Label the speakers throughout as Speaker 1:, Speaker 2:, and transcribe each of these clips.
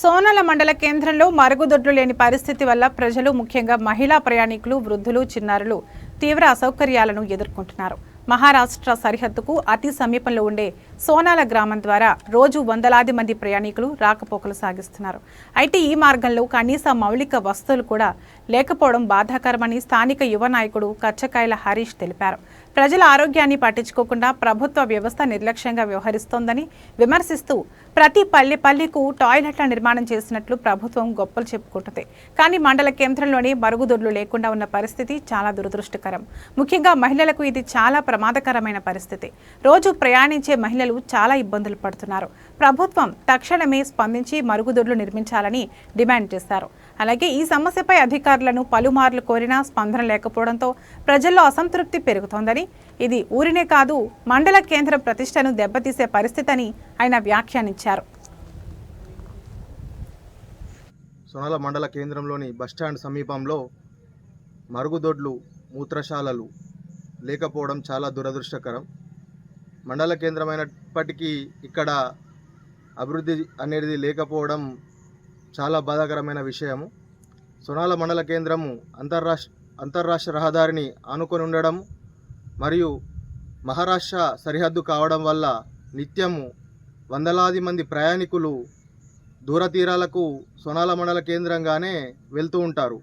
Speaker 1: సోనాల మండల కేంద్రంలో మరుగుదొడ్లు లేని పరిస్థితి వల్ల ప్రజలు ముఖ్యంగా మహిళా ప్రయాణికులు వృద్ధులు చిన్నారులు తీవ్ర అసౌకర్యాలను ఎదుర్కొంటున్నారు. మహారాష్ట్ర సరిహద్దుకు అతి సమీపంలో ఉండే సోనాల గ్రామం ద్వారా రోజు వందలాది మంది ప్రయాణికులు రాకపోకలు సాగిస్తున్నారు. అయితే ఈ మార్గంలో కనీస మౌలిక వస్తువులు కూడా లేకపోవడం బాధాకరమని స్థానిక యువ నాయకుడు కచ్చకాయల హరీష్ తెలిపారు. ప్రజల ఆరోగ్యాన్ని పట్టించుకోకుండా ప్రభుత్వ వ్యవస్థ నిర్లక్ష్యంగా వ్యవహరిస్తోందని విమర్శిస్తూ ప్రతి పల్లె పల్లెకు టాయిలెట్ల నిర్మాణం చేసినట్లు ప్రభుత్వం గొప్పలు చెప్పుకుంటుంది. కానీ మండల కేంద్రంలోనే మరుగుదొడ్లు లేకుండా ఉన్న పరిస్థితి చాలా దురదృష్టకరం. ముఖ్యంగా మహిళలకు ఇది చాలా ప్రమాదకరమైన పరిస్థితి. రోజు ప్రయాణించే మహిళలు చాలా ఇబ్బందులు పడుతున్నారు. ప్రభుత్వం తక్షణమే స్పందించి మరుగుదొడ్లు నిర్మించాలని డిమాండ్ చేశారు. అలాగే ఈ సమస్యపై అధికారులను పలుమార్లు కోరినా స్పందన లేకపోవడంతో ప్రజల్లో అసంతృప్తి పెరుగుతోందని ఇది ఊరినే కాదు మండల కేంద్రం ప్రతిష్టను దెబ్బతీసే పరిస్థితి అని ఆయన వ్యాఖ్యానించారు.
Speaker 2: సొనల మండల కేంద్రంలోని బస్టాండ్ సమీపంలో మరుగుదొడ్లు మూత్రశాలలు లేకపోవడం చాలా దురదృష్టకరం. మండల కేంద్రమైనప్పటికీ ఇక్కడ అభివృద్ధి అనేది లేకపోవడం చాలా బాధాకరమైన విషయము. సొనాల మండల కేంద్రము అంతర్రాష్ట్ర అంతర్రాష్ట్ర రహదారిని ఆనుకొని ఉండడం మరియు మహారాష్ట్ర సరిహద్దు కావడం వల్ల నిత్యము వందలాది మంది ప్రయాణికులు దూరతీరాలకు సోనాల మండల కేంద్రంగానే వెళ్తూ ఉంటారు.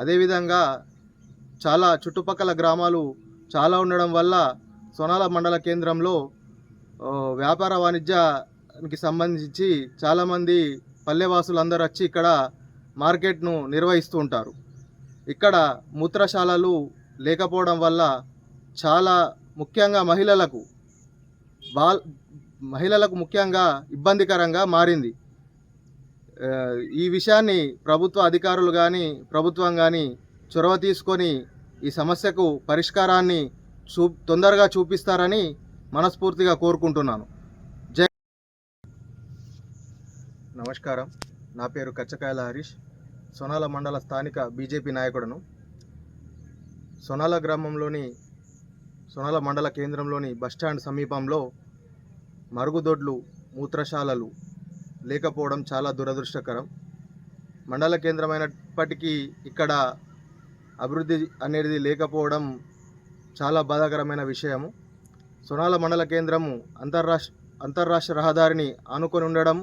Speaker 2: అదేవిధంగా చాలా చుట్టుపక్కల గ్రామాలు చాలా ఉండడం వల్ల సోనాల మండల కేంద్రంలో వ్యాపార వాణిజ్యానికి సంబంధించి చాలామంది పల్లెవాసులందరూ వచ్చి ఇక్కడ మార్కెట్ను నిర్వహిస్తూ ఉంటారు. ఇక్కడ మూత్రశాలలు లేకపోవడం వల్ల చాలా ముఖ్యంగా మహిళలకు బాల్ మహిళలకు ముఖ్యంగా ఇబ్బందికరంగా మారింది. ఈ విషయాన్ని ప్రభుత్వ అధికారులు కానీ ప్రభుత్వం కానీ చొరవ తీసుకొని ఈ సమస్యకు పరిష్కారాన్ని చూ తొందరగా చూపిస్తారని మనస్ఫూర్తిగా కోరుకుంటున్నాను. జై నమస్కారం. నా పేరు కచ్చకాయల హరీష్. సొనాల మండల స్థానిక బీజేపీ నాయకుడను. సొనాల గ్రామంలోని సొనాల మండల కేంద్రంలోని బస్టాండ్ సమీపంలో మరుగుదొడ్లు మూత్రశాలలు లేకపోవడం చాలా దురదృష్టకరం. మండల కేంద్రమైనప్పటికీ ఇక్కడ అభివృద్ధి అనేది లేకపోవడం చాలా బాధాకరమైన విషయము. సొనాల మండల కేంద్రము అంతర్రాష్ట్ర అంతర్రాష్ట్ర రహదారిని ఆనుకొని ఉండడం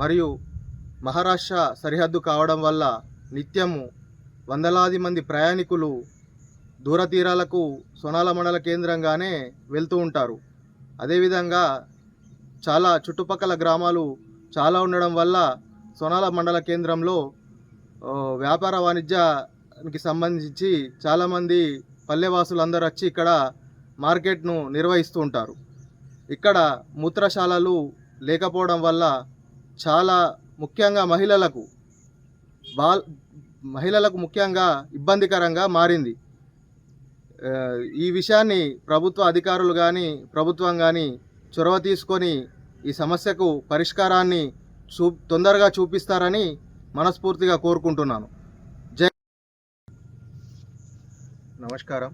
Speaker 2: మరియు మహారాష్ట్ర సరిహద్దు కావడం వల్ల నిత్యము వందలాది మంది ప్రయాణికులు దూరతీరాలకు సోనాల సొనాల మండల కేంద్రంగానే వెళ్తూ ఉంటారు. అదేవిధంగా చాలా చుట్టుపక్కల గ్రామాలు చాలా ఉండడం వల్ల సొనాల మండల కేంద్రంలో వ్యాపార వాణిజ్యానికి సంబంధించి చాలామంది పల్లెవాసులందరూ వచ్చి ఇక్కడ మార్కెట్ను నిర్వహిస్తూ ఉంటారు. ఇక్కడ మూత్రశాలలు లేకపోవడం వల్ల చాలా ముఖ్యంగా మహిళలకు బాల్ మహిళలకు ముఖ్యంగా ఇబ్బందికరంగా మారింది. ఈ విషయాన్ని ప్రభుత్వ అధికారులు కానీ ప్రభుత్వం కానీ చొరవ తీసుకొని ఈ సమస్యకు పరిష్కారాన్ని చూ తొందరగా చూపిస్తారని మనస్ఫూర్తిగా కోరుకుంటున్నాను. జై నమస్కారం.